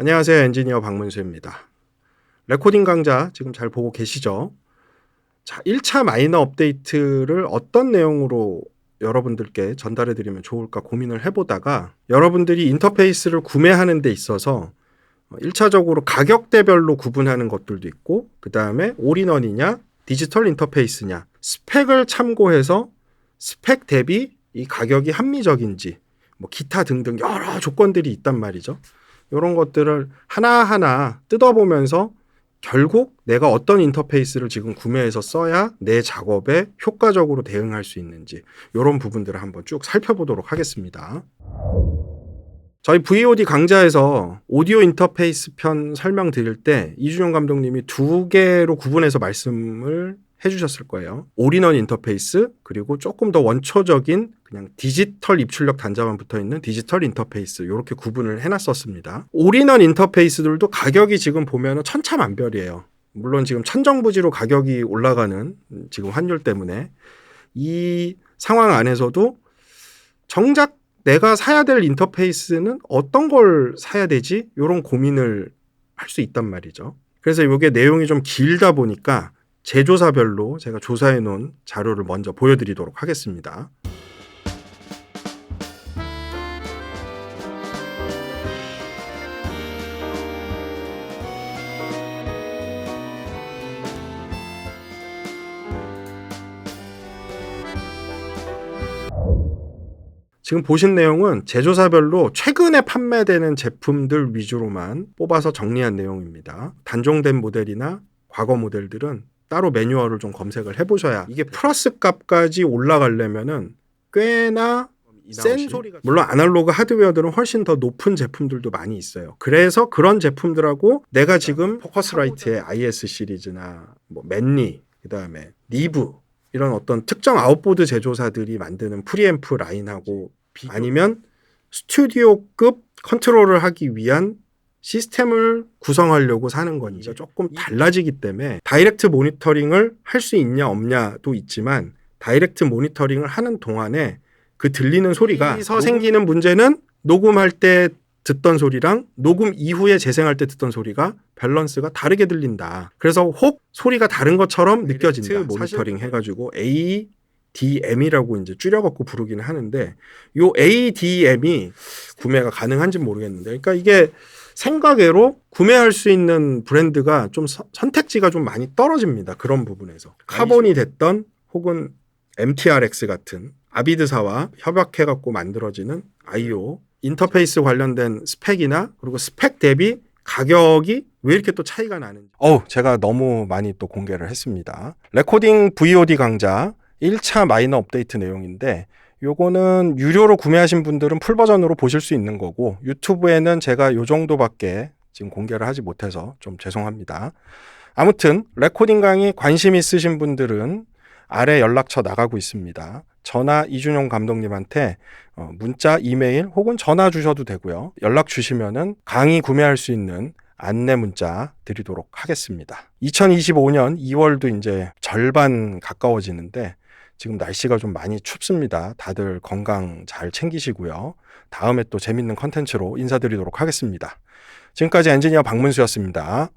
안녕하세요. 엔지니어 박문수입니다. 레코딩 강좌 지금 잘 보고 계시죠? 자, 1차 마이너 업데이트를 어떤 내용으로 여러분들께 전달해 드리면 좋을까 고민을 해보다가 여러분들이 인터페이스를 구매하는 데 있어서 1차적으로 가격대별로 구분하는 것들도 있고 그 다음에 올인원이냐 디지털 인터페이스냐 스펙을 참고해서 스펙 대비 이 가격이 합리적인지 뭐 기타 등등 여러 조건들이 있단 말이죠. 이런 것들을 하나하나 뜯어보면서 결국 내가 어떤 인터페이스를 지금 구매해서 써야 내 작업에 효과적으로 대응할 수 있는지 이런 부분들을 한번 쭉 살펴보도록 하겠습니다. 저희 VOD 강좌에서 오디오 인터페이스 편 설명드릴 때 이준용 감독님이 두 개로 구분해서 말씀을 해주셨을 거예요. 올인원 인터페이스 그리고 조금 더 원초적인 그냥 디지털 입출력 단자만 붙어 있는 디지털 인터페이스 이렇게 구분을 해놨었습니다. 올인원 인터페이스들도 가격이 지금 보면은 천차만별이에요. 물론 지금 천정부지로 가격이 올라가는 지금 환율 때문에 이 상황 안에서도 정작 내가 사야 될 인터페이스는 어떤 걸 사야 되지? 이런 고민을 할 수 있단 말이죠. 그래서 이게 내용이 좀 길다 보니까 제조사별로 제가 조사해 놓은 자료를 먼저 보여드리도록 하겠습니다. 지금 보신 내용은 제조사별로 최근에 판매되는 제품들 위주로만 뽑아서 정리한 내용입니다. 단종된 모델이나 과거 모델들은 따로 매뉴얼을 좀 검색을 해보셔야 이게 플러스 값까지 올라가려면은 꽤나 센 소리가 물론 아날로그 하드웨어들은 훨씬 더 높은 제품들도 많이 있어요. 그래서 그런 제품들하고 내가 지금 포커스라이트의 IS 시리즈나 뭐 맨리 그다음에 리브 이런 어떤 특정 아웃보드 제조사들이 만드는 프리앰프 라인하고 아니면 스튜디오급 컨트롤을 하기 위한 시스템을 구성하려고 사는 거니까 조금 달라지기 때문에 다이렉트 모니터링을 할 수 있냐 없냐도 있지만 다이렉트 모니터링을 하는 동안에 그 들리는 소리가 서 생기는 문제는 녹음할 때 듣던 소리랑 녹음 이후에 재생할 때 듣던 소리가 밸런스가 다르게 들린다. 그래서 혹 소리가 다른 것처럼 느껴진다. 모니터링 해가지고 A DM이라고 이제 줄여갖고 부르기는 하는데 요 ADM이 구매가 가능한지 모르겠는데, 그러니까 이게 생각외로 구매할 수 있는 브랜드가 좀 서, 선택지가 좀 많이 떨어집니다. 그런 부분에서 카본이 됐던 혹은 MTRX 같은 아비드사와 협약해갖고 만들어지는 IO 인터페이스 관련된 스펙이나 그리고 스펙 대비 가격이 왜 이렇게 또 차이가 나는지. 어우, 제가 너무 많이 또 공개를 했습니다. 레코딩 VOD 강좌 1차 마이너 업데이트 내용인데 요거는 유료로 구매하신 분들은 풀 버전으로 보실 수 있는 거고 유튜브에는 제가 요 정도밖에 지금 공개를 하지 못해서 좀 죄송합니다. 아무튼 레코딩 강의 관심 있으신 분들은 아래 연락처 나가고 있습니다. 전화 이준용 감독님한테 어, 문자, 이메일 혹은 전화 주셔도 되고요. 연락 주시면은 강의 구매할 수 있는 안내 문자 드리도록 하겠습니다. 2025년 2월도 이제 절반 가까워지는데 지금 날씨가 좀 많이 춥습니다. 다들 건강 잘 챙기시고요. 다음에 또 재밌는 컨텐츠로 인사드리도록 하겠습니다. 지금까지 엔지니어 박문수였습니다.